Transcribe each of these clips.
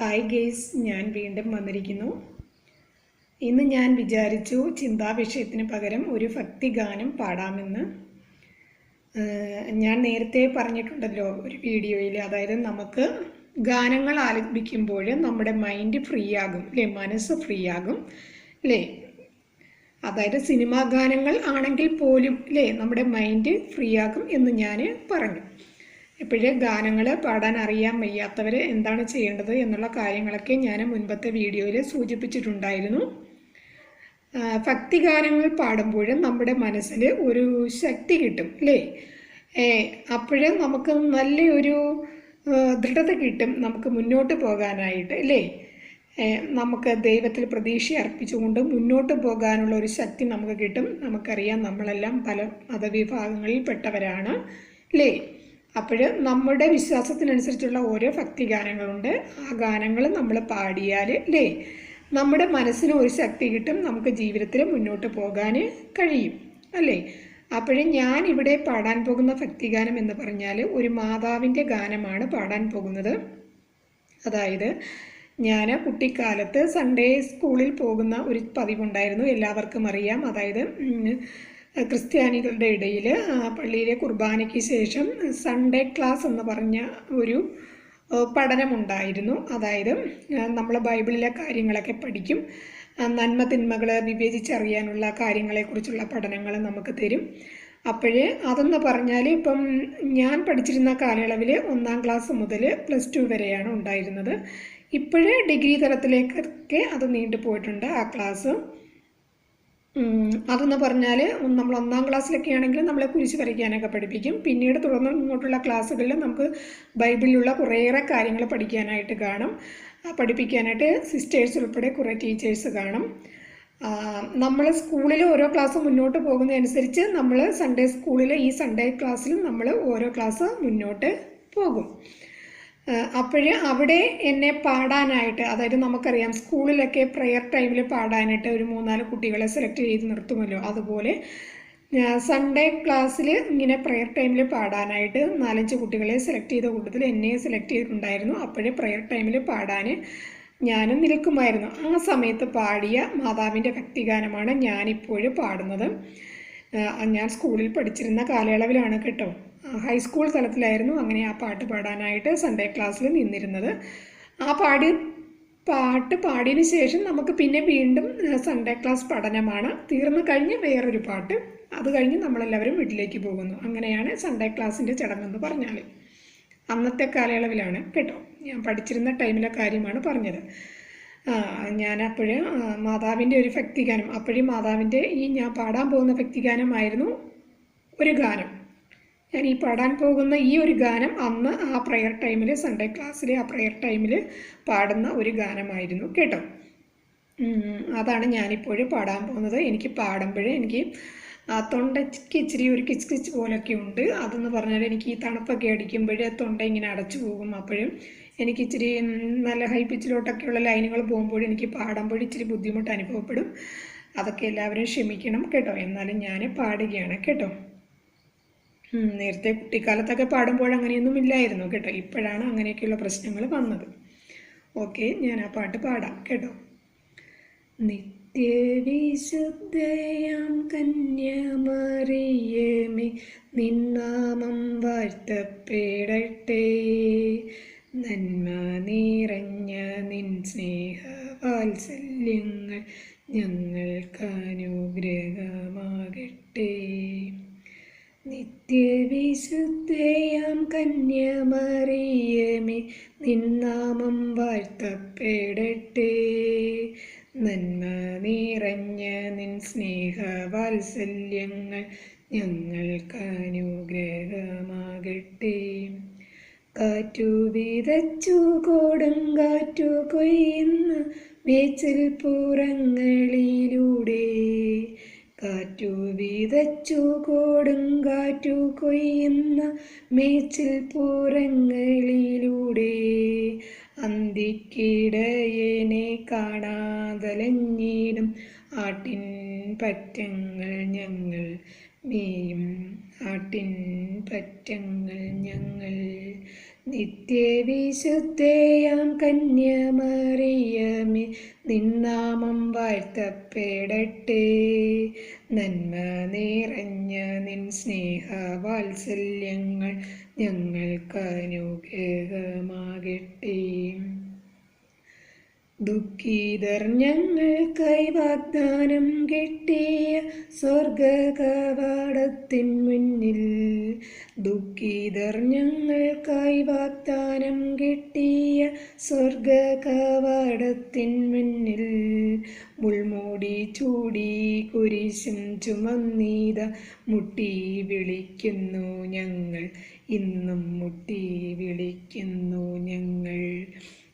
Hi guys ഞാൻ വീണ്ടും വന്നിരിക്കുന്നു. ഇന്ന് ഞാൻ വിചാരിച്ചു ചിന്താ വിഷയത്തിന് പകരം ഒരു ഭക്തി ഗാനം പാടാമെന്ന് ഞാൻ നേരത്തെ പറഞ്ഞിട്ടുണ്ടല്ലോ ഒരു വീഡിയോയിൽ. അതായത് നമുക്ക് ഗാനങ്ങൾ ആലപിക്കുമ്പോൾ നമ്മുടെ മൈൻഡ് ഫ്രീ ആകും അല്ലേ? മനസ്സ് ഫ്രീ ആകും അല്ലേ? അതായത് സിനിമാ ഗാനങ്ങൾ ആണെങ്കിൽ പോലും അല്ലേ? നമ്മുടെ മൈൻഡ് ഫ്രീ ആകും എന്ന് ഞാൻ പറഞ്ഞു. ഇപ്പോഴേ ഗാനങ്ങൾ പാടാൻ അറിയാൻ വയ്യാത്തവർ എന്താണ് ചെയ്യേണ്ടത് എന്നുള്ള കാര്യങ്ങളൊക്കെ ഞാൻ മുൻപത്തെ വീഡിയോയിൽ സൂചിപ്പിച്ചിട്ടുണ്ടായിരുന്നു. ഭക്തിഗാനങ്ങൾ പാടുമ്പോഴും നമ്മുടെ മനസ്സിൽ ഒരു ശക്തി കിട്ടും അല്ലേ? അപ്പോഴും നമുക്ക് നല്ലൊരു ദൃഢത കിട്ടും നമുക്ക് മുന്നോട്ട് പോകാനായിട്ട് അല്ലേ? നമുക്ക് ദൈവത്തിൽ പ്രതീക്ഷ അർപ്പിച്ചുകൊണ്ട് മുന്നോട്ട് പോകാനുള്ള ഒരു ശക്തി നമുക്ക് കിട്ടും. നമുക്കറിയാം നമ്മളെല്ലാം പല മതവിഭാഗങ്ങളിൽപ്പെട്ടവരാണ് അല്ലേ? അപ്പോൾ നമ്മുടെ വിശ്വാസത്തിനനുസരിച്ചുള്ള ഓരോ ഭക്തി ഗാനങ്ങളുണ്ട്. ആ ഗാനങ്ങൾ നമ്മൾ പാടിയാൽ അല്ലേ നമ്മുടെ മനസ്സിന് ഒരു ശക്തി കിട്ടും. നമുക്ക് ജീവിതത്തിൽ മുന്നോട്ട് പോകാൻ കഴിയും. അല്ലേ? അപ്പോഴും ഞാൻ ഇവിടെ പാടാൻ പോകുന്ന ഭക്തിഗാനം എന്ന് പറഞ്ഞാൽ ഒരു മാതാവിന്റെ ഗാനമാണ് പാടാൻ പോകുന്നത്. അതായത് ഞാൻ കുട്ടിക്കാലത്ത് സൺഡേ സ്കൂളിൽ പോകുന്ന ഒരു പതിവുണ്ടായിരുന്നു. എല്ലാവർക്കും അറിയാം. അതായത് ക്രിസ്ത്യാനികളുടെ ഇടയിൽ പള്ളിയിലെ കുർബാനയ്ക്ക് ശേഷം സൺഡേ ക്ലാസ് എന്ന് പറഞ്ഞ ഒരു പഠനമുണ്ടായിരുന്നു. അതായത് നമ്മൾ ബൈബിളിലെ കാര്യങ്ങളൊക്കെ പഠിക്കും. നന്മ തിന്മകൾ വിവേചിച്ചറിയാനുള്ള കാര്യങ്ങളെക്കുറിച്ചുള്ള പഠനങ്ങൾ നമുക്ക് തരും. അപ്പോഴേ അതെന്ന് പറഞ്ഞാൽ ഇപ്പം ഞാൻ പഠിച്ചിരുന്ന കാലയളവിൽ ഒന്നാം ക്ലാസ് മുതൽ പ്ലസ് ടു വരെയാണ് ഉണ്ടായിരുന്നത്. ഇപ്പോഴേ ഡിഗ്രി തലത്തിലേക്കൊക്കെ അത് നീണ്ടുപോയിട്ടുണ്ട് ആ ക്ലാസ് അതെന്ന് പറഞ്ഞാൽ നമ്മൾ ഒന്നാം ക്ലാസ്സിലൊക്കെ ആണെങ്കിൽ നമ്മളെ കുരിശ് വരയ്ക്കാനൊക്കെ പഠിപ്പിക്കും. പിന്നീട് തുടർന്ന് ഇങ്ങോട്ടുള്ള ക്ലാസ്സുകളിൽ നമുക്ക് ബൈബിളിലുള്ള കുറേയേറെ കാര്യങ്ങൾ പഠിക്കാനായിട്ട് കാണും. പഠിപ്പിക്കാനായിട്ട് സിസ്റ്റേഴ്സ് ഉൾപ്പെടെ കുറേ ടീച്ചേഴ്സ് കാണും. നമ്മൾ സ്കൂളിൽ ഓരോ ക്ലാസ് മുന്നോട്ട് പോകുന്നതനുസരിച്ച് നമ്മൾ സൺഡേ സ്കൂളിൽ ഈ സൺഡേ ക്ലാസ്സിലും നമ്മൾ ഓരോ ക്ലാസ് മുന്നോട്ട് പോകും. അപ്പോഴ് അവിടെ എന്നെ പാടാനായിട്ട് അതായത് നമുക്കറിയാം സ്കൂളിലൊക്കെ പ്രെയർ ടൈമിൽ പാടാനായിട്ട് ഒരു മൂന്നാൽ കുട്ടികളെ സെലക്ട് ചെയ്ത് നിർത്തുമല്ലോ. അതുപോലെ സൺഡേ ക്ലാസ്സിൽ ഇങ്ങനെ പ്രെയർ ടൈമിൽ പാടാനായിട്ട് നാലഞ്ച് കുട്ടികളെ സെലക്ട് ചെയ്ത കൂട്ടത്തിൽ എന്നെ സെലക്ട് ചെയ്തിട്ടുണ്ടായിരുന്നു. അപ്പോഴേ പ്രെയർ ടൈമിൽ പാടാൻ ഞാനും നിൽക്കുമായിരുന്നു. ആ സമയത്ത് പാടിയ മാതാവിന്റെ ഭക്തിഗാനമാണ് ഞാനിപ്പോഴും പാടുന്നത്. ഞാൻ സ്കൂളിൽ പഠിച്ചിരുന്ന കാലയളവിലാണ് കേട്ടോ. ഹൈസ്കൂൾ തലത്തിലായിരുന്നു അങ്ങനെ ആ പാട്ട് പാടാനായിട്ട് സൺഡേ ക്ലാസ്സിൽ നിന്നിരുന്നത്. ആ പാടി പാട്ട് പാടിയതിന് ശേഷം നമുക്ക് പിന്നെ വീണ്ടും സൺഡേ ക്ലാസ് പഠനമാണ്. തീർന്നു കഴിഞ്ഞ് വേറൊരു പാട്ട്. അത് കഴിഞ്ഞ് നമ്മളെല്ലാവരും വീട്ടിലേക്ക് പോകുന്നു. അങ്ങനെയാണ് സൺഡേ ക്ലാസ്സിന്റെ ചടങ്ങെന്ന് പറഞ്ഞാൽ അന്നത്തെ കാലയളവിലാണ് കേട്ടോ. ഞാൻ പഠിച്ചിരുന്ന ടൈമിലെ കാര്യമാണ് പറഞ്ഞത്. ഞാൻ അപ്പോഴ് മാതാവിന്റെ ഒരു ഭക്തിഗാനം അപ്പോഴും മാതാവിന്റെ ഈ ഞാൻ പാടാൻ പോകുന്ന ഭക്തിഗാനമായിരുന്നു ഒരു ഗാനം. ഞാൻ ഈ പാടാൻ പോകുന്ന ഈ ഒരു ഗാനം അന്ന് ആ പ്രയർ ടൈമിൽ സൺഡേ ക്ലാസ്സിലെ ആ പ്രയർ ടൈമിൽ പാടുന്ന ഒരു ഗാനമായിരുന്നു കേട്ടോ. അതാണ് ഞാനിപ്പോഴും പാടാൻ പോകുന്നത്. എനിക്ക് പാടുമ്പോഴേ എനിക്ക് തൊണ്ടയ്ക്ക് ഇച്ചിരി ഒരു കിച്ച് കിച്ച് പോലൊക്കെ ഉണ്ട്. അതെന്ന് പറഞ്ഞാൽ എനിക്ക് ഈ തണുപ്പൊക്കെ അടിക്കുമ്പോഴേ തൊണ്ട ഇങ്ങനെ അടച്ചു പോകും. അപ്പോഴും എനിക്ക് ഇച്ചിരി നല്ല ഹൈ പിച്ചിലോട്ടൊക്കെയുള്ള ലൈനുകൾ പോകുമ്പോൾ എനിക്ക് പാടുമ്പോൾ ഇച്ചിരി ബുദ്ധിമുട്ട് അനുഭവപ്പെടും. അതൊക്കെ എല്ലാവരും ക്ഷമിക്കണം കേട്ടോ. എന്നാലും ഞാൻ പാടുകയാണ് കേട്ടോ. നേരത്തെ കുട്ടിക്കാലത്തൊക്കെ പാടുമ്പോൾ അങ്ങനെയൊന്നും ഇല്ലായിരുന്നു കേട്ടോ. ഇപ്പോഴാണ് അങ്ങനെയൊക്കെയുള്ള പ്രശ്നങ്ങൾ വന്നത്. ഓക്കെ ഞാൻ ആ പാട്ട് പാടാം കേട്ടോ. നിത്യവിശുദ്ധയാം കന്യാമറിയമേ നിന്നാമം വാഴ്ത്തപ്പെടട്ടെ. നിത്യവിശുദ്ധയാം കന്യമറിയമേ നിന്നാമം വാഴ്ത്തപ്പെടട്ടെ. നന്മ നിറഞ്ഞ നിൻ സ്നേഹവാത്സല്യങ്ങൾ ഞങ്ങൾക്ക് അനുഗ്രഹമാകട്ടെ. കാറ്റു വിതച്ചു കൊടുങ്കാറ്റു കൊയ്യുന്ന മേച്ചൽ പുറങ്ങളിലൂടെ. കാറ്റു വിതച്ചു കൊടുങ്കാറ്റു കൊയ്യുന്ന മേച്ചിൽ പൂരങ്ങളിലൂടെ അന്തിക്കിടയനെ കാണാതലഞ്ഞിടും. ആട്ടിൻ പറ്റങ്ങൾ ഞങ്ങൾ മേയും. ആട്ടിൻ പറ്റങ്ങൾ ഞങ്ങൾ നിത്യവിശുദ്ധയാം കന്യമറിയമേ നിന്നാമം വാഴ്ത്തപ്പെടട്ടെ. നന്മ നിറഞ്ഞ നിൻ സ്നേഹവാത്സല്യങ്ങൾ ഞങ്ങൾക്ക് അനുഗ്രഹമാകട്ടെ. ദുഃഖിതർ ഞങ്ങൾക്കായി വാഗ്ദാനം കിട്ടിയ സ്വർഗകവാടത്തിൻ മുന്നിൽ. ദുഃഖിതർ ഞങ്ങൾക്കായി വാഗ്ദാനം കിട്ടിയ സ്വർഗകവാടത്തിൻ മുന്നിൽ. മുൾമൂടി ചൂടി കുരിശും ചുമന്നീത മുട്ടി വിളിക്കുന്നു ഞങ്ങൾ. ഇന്നും മുട്ടി വിളിക്കുന്നു ഞങ്ങൾ.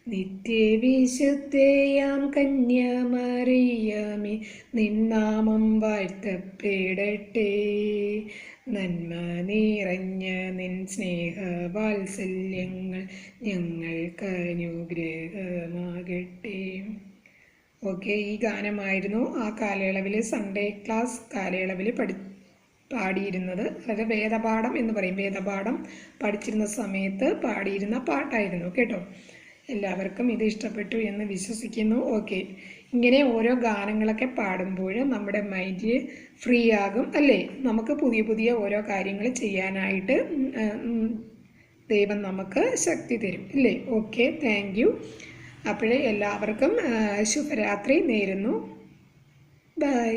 നിത്യവിശുദ്ധയാം കന്യാമറിയാമി നിന്നാമം വാഴ്ത്തപ്പെടട്ടെ. നന്മ നിറഞ്ഞ നിൻ സ്നേഹവാത്സല്യങ്ങൾ ഞങ്ങൾക്ക് അനുഗ്രഹമാകട്ടെ. ഓക്കെ ഈ ഗാനമായിരുന്നു ആ കാലയളവിൽ സൺഡേ ക്ലാസ് കാലയളവിൽ പഠി പാടിയിരുന്നത്. അതായത് വേദപാഠം എന്ന് പറയും. വേദപാഠം പഠിച്ചിരുന്ന സമയത്ത് പാടിയിരുന്ന പാട്ടായിരുന്നു കേട്ടോ. എല്ലാവർക്കും ഇത് ഇഷ്ടപ്പെട്ടു എന്ന് വിശ്വസിക്കുന്നു. ഓക്കെ ഇങ്ങനെ ഓരോ ഗാനങ്ങളൊക്കെ പാടുമ്പോൾ നമ്മുടെ മൈൻഡ് ഫ്രീ ആകും അല്ലേ? നമുക്ക് പുതിയ പുതിയ ഓരോ കാര്യങ്ങൾ ചെയ്യാനായിട്ട് ദൈവം നമുക്ക് ശക്തി തരും ഇല്ലേ ഓക്കെ താങ്ക് യു അപ്പോഴേ എല്ലാവർക്കും ശുഭരാത്രി നേരുന്നു. ബൈ